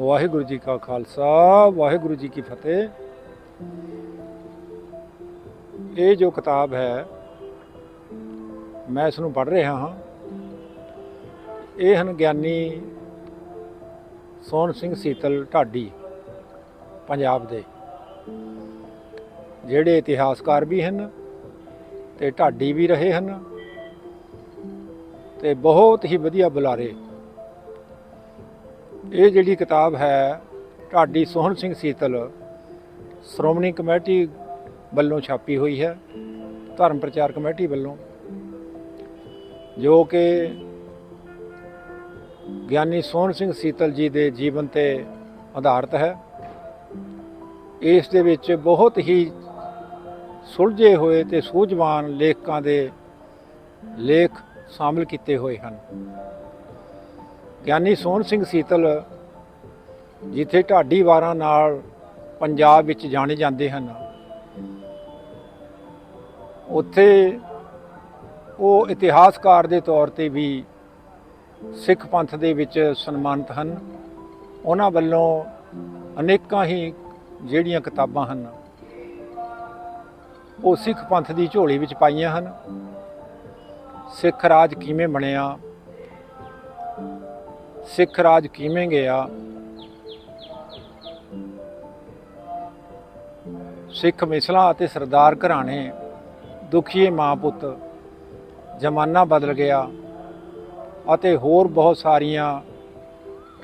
ਵਾਹਿਗੁਰੂ ਜੀ ਕਾ ਖਾਲਸਾ, ਵਾਹਿਗੁਰੂ ਜੀ ਕੀ ਫਤਿਹ। ਇਹ ਜੋ ਕਿਤਾਬ ਹੈ, ਮੈਂ ਇਸ ਨੂੰ ਪੜ੍ਹ ਰਿਹਾ ਹਾਂ। ਇਹ ਹਨ ਗਿਆਨੀ ਸੋਹਣ ਸਿੰਘ ਸੀਤਲ ਢਾਡੀ, ਪੰਜਾਬ ਦੇ, ਜਿਹੜੇ ਇਤਿਹਾਸਕਾਰ ਵੀ ਹਨ ਤੇ ਢਾਡੀ ਵੀ ਰਹੇ ਹਨ ਤੇ ਬਹੁਤ ਹੀ ਵਧੀਆ ਬੁਲਾਰੇ ਇਹ ਜਿਹੜੀ ਕਿਤਾਬ ਹੈ, ਢਾਡੀ ਸੋਹਣ ਸਿੰਘ ਸੀਤਲ ਸ਼੍ਰੋਮਣੀ ਕਮੇਟੀ ਵੱਲੋਂ ਛਾਪੀ ਹੋਈ ਹੈ, ਧਰਮ ਪ੍ਰਚਾਰ ਕਮੇਟੀ ਵੱਲੋਂ, ਜੋ ਕਿ ਗਿਆਨੀ ਸੋਹਣ ਸਿੰਘ ਸੀਤਲ ਜੀ ਦੇ ਜੀਵਨ ਤੇ ਆਧਾਰਿਤ ਹੈ। ਇਸ ਦੇ ਵਿੱਚ ਬਹੁਤ ਹੀ ਸੁਲਝੇ ਹੋਏ ਤੇ ਸੂਝਵਾਨ ਲੇਖਕਾਂ ਦੇ ਲੇਖ ਸ਼ਾਮਲ ਕੀਤੇ ਹੋਏ ਹਨ। ਗਿਆਨੀ ਸੋਹਣ ਸਿੰਘ ਸੀਤਲ, ਜਿੱਥੇ ਢਾਡੀ ਵਾਰਾਂ ਨਾਲ ਪੰਜਾਬ ਵਿੱਚ ਜਾਣੇ ਜਾਂਦੇ ਹਨ, ਉੱਥੇ ਉਹ ਇਤਿਹਾਸਕਾਰ ਦੇ ਤੌਰ ਤੇ ਵੀ ਸਿੱਖ ਪੰਥ ਦੇ ਵਿੱਚ ਸਨਮਾਨਿਤ ਹਨ। ਉਹਨਾਂ ਵੱਲੋਂ ਅਨੇਕਾਂ ਹੀ ਜਿਹੜੀਆਂ ਕਿਤਾਬਾਂ ਹਨ, ਉਹ ਸਿੱਖ ਪੰਥ ਦੀ ਝੋਲੀ ਵਿੱਚ ਪਾਈਆਂ ਹਨ। ਸਿੱਖ ਰਾਜ ਕਿਵੇਂ ਬਣਿਆ ਸਿੱਖ ਰਾਜ ਕਿਵੇਂ ਗਿਆ? ਸਿੱਖ ਮਿਸਲਾਂ ਅਤੇ ਸਰਦਾਰ ਘਰਾਣੇ, ਦੁਖੀਏ ਮਾਂ ਪੁੱਤ, ਜ਼ਮਾਨਾ ਬਦਲ ਗਿਆ ਅਤੇ ਹੋਰ ਬਹੁਤ ਸਾਰੀਆਂ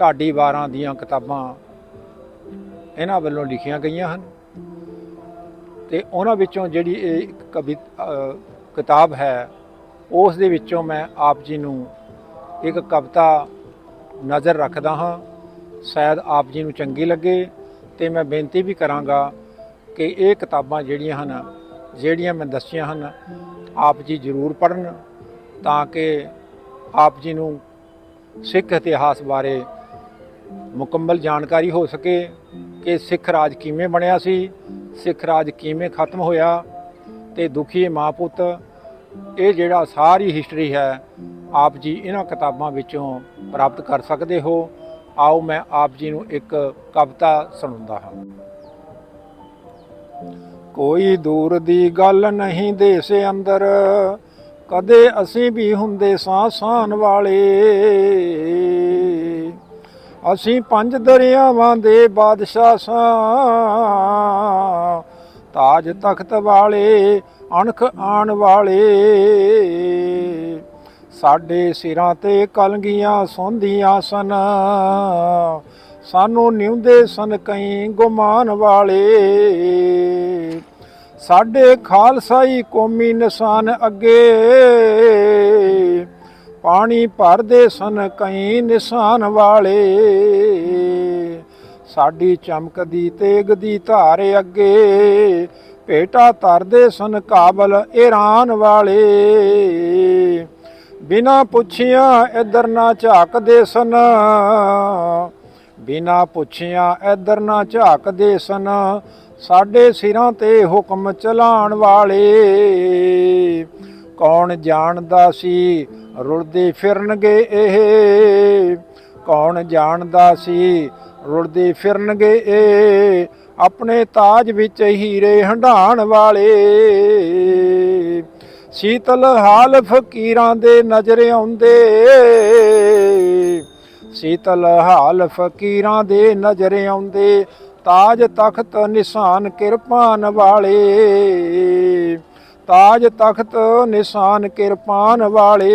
ਢਾਡੀ ਵਾਰਾਂ ਦੀਆਂ ਕਿਤਾਬਾਂ ਇਹਨਾਂ ਵੱਲੋਂ ਲਿਖੀਆਂ ਗਈਆਂ ਹਨ ਤੇ ਉਹਨਾਂ ਵਿੱਚੋਂ ਜਿਹੜੀ ਇਹ ਇੱਕ ਕਵੀ ਕਿਤਾਬ ਹੈ, ਉਸ ਦੇ ਵਿੱਚੋਂ ਮੈਂ ਆਪ ਜੀ ਨੂੰ ਇੱਕ ਕਵਿਤਾ ਨਜ਼ਰ ਰੱਖਦਾ ਹਾਂ। ਸ਼ਾਇਦ ਆਪ ਜੀ ਨੂੰ ਚੰਗੀ ਲੱਗੇ ਤੇ ਮੈਂ ਬੇਨਤੀ ਵੀ ਕਰਾਂਗਾ ਕਿ ਇਹ ਕਿਤਾਬਾਂ ਜਿਹੜੀਆਂ ਹਨ, ਜਿਹੜੀਆਂ ਮੈਂ ਦੱਸੀਆਂ ਹਨ, ਆਪ ਜੀ ਜ਼ਰੂਰ ਪੜ੍ਹਨ ਤਾਂ ਕਿ ਆਪ ਜੀ ਨੂੰ ਸਿੱਖ ਇਤਿਹਾਸ ਬਾਰੇ ਮੁਕੰਮਲ ਜਾਣਕਾਰੀ ਹੋ ਸਕੇ ਕਿ ਸਿੱਖ ਰਾਜ ਕਿਵੇਂ ਬਣਿਆ ਸੀ, ਸਿੱਖ ਰਾਜ ਕਿਵੇਂ ਖਤਮ ਹੋਇਆ ਤੇ ਦੁਖੀ ਮਾਂ ਪੁੱਤ ਇਹ ਜਿਹੜਾ ਸਾਰੀ ਹਿਸਟਰੀ ਹੈ, ਆਪ ਜੀ ਇਹਨਾਂ ਕਿਤਾਬਾਂ ਵਿੱਚੋਂ ਪ੍ਰਾਪਤ ਕਰ ਸਕਦੇ ਹੋ। ਆਓ ਮੈਂ ਆਪ ਜੀ ਨੂੰ ਇੱਕ ਕਵਿਤਾ ਸੁਣਾਉਂਦਾ ਹਾਂ। ਕੋਈ ਦੂਰ ਦੀ ਗੱਲ ਨਹੀਂ ਦੇਸ ਅੰਦਰ, ਕਦੇ ਅਸੀਂ ਵੀ ਹੁੰਦੇ ਸਾਂ ਸਾਨ ਵਾਲੇ। ਅਸੀਂ ਪੰਜ ਦਰਿਆਵਾਂ ਦੇ ਬਾਦਸ਼ਾਹ ਸਾਂ, ਤਾਜ ਤਖਤ ਵਾਲੇ ਅਣਖ ਆਣ ਵਾਲੇ। ਸਾਡੇ ਸਿਰਾਂ ਤੇ ਕਲਗੀਆਂ ਸੌਂਦੀਆਂ ਸਨ। ਸਾਨੂੰ ਨਿਉਂਦੇ ਸਨ ਕਈ ਗੁਮਾਨ ਵਾਲੇ। ਸਾਡੇ ਖਾਲਸਾਈ ਕੌਮੀ ਨਿਸ਼ਾਨ ਅੱਗੇ। ਪਾਣੀ ਭਰਦੇ ਸਨ ਕਈ ਨਿਸ਼ਾਨ ਵਾਲੇ। ਸਾਡੀ ਚਮਕਦੀ ਤੇਗ ਦੀ ਧਾਰ ਅੱਗੇ। ਭੇਟਾ ਤਰਦੇ ਸਨ ਕਾਬਲ ਈਰਾਨ ਵਾਲੇ। ਬਿਨਾ ਪੁੱਛਿਆ ਇਧਰ ਨਾ ਝਾਕਦੇ ਸਨ। ਬਿਨਾ ਪੁੱਛਿਆ ਇਧਰ ਨਾ ਝਾਕਦੇ ਸਨ। ਸਾਡੇ ਸਿਰਾਂ ਤੇ ਹੁਕਮ ਚਲਾਉਣ ਵਾਲੇ। ਕੌਣ ਜਾਣਦਾ ਸੀ, ਰੁਲਦੇ ਫਿਰਨਗੇ ਇਹ। ਕੌਣ ਜਾਣਦਾ ਸੀ? ਰੁਲਦੇ ਫਿਰਨਗੇ ਇਹ ਆਪਣੇ ਤਾਜ ਵਿੱਚ ਹੀਰੇ ਹੰਡਾਣ ਵਾਲੇ। ਸੀਤਲ ਹਾਲ ਫਕੀਰਾਂ ਦੇ ਨਜ਼ਰ ਆਉਂਦੇ। ਸੀਤਲ ਹਾਲ ਫਕੀਰਾਂ ਦੇ ਨਜ਼ਰ ਆਉਂਦੇ। ਤਾਜ ਤਖਤ ਨਿਸ਼ਾਨ ਕਿਰਪਾਨ ਵਾਲੇ। ਤਾਜ ਤਖਤ ਨਿਸ਼ਾਨ ਕਿਰਪਾਨ ਵਾਲੇ।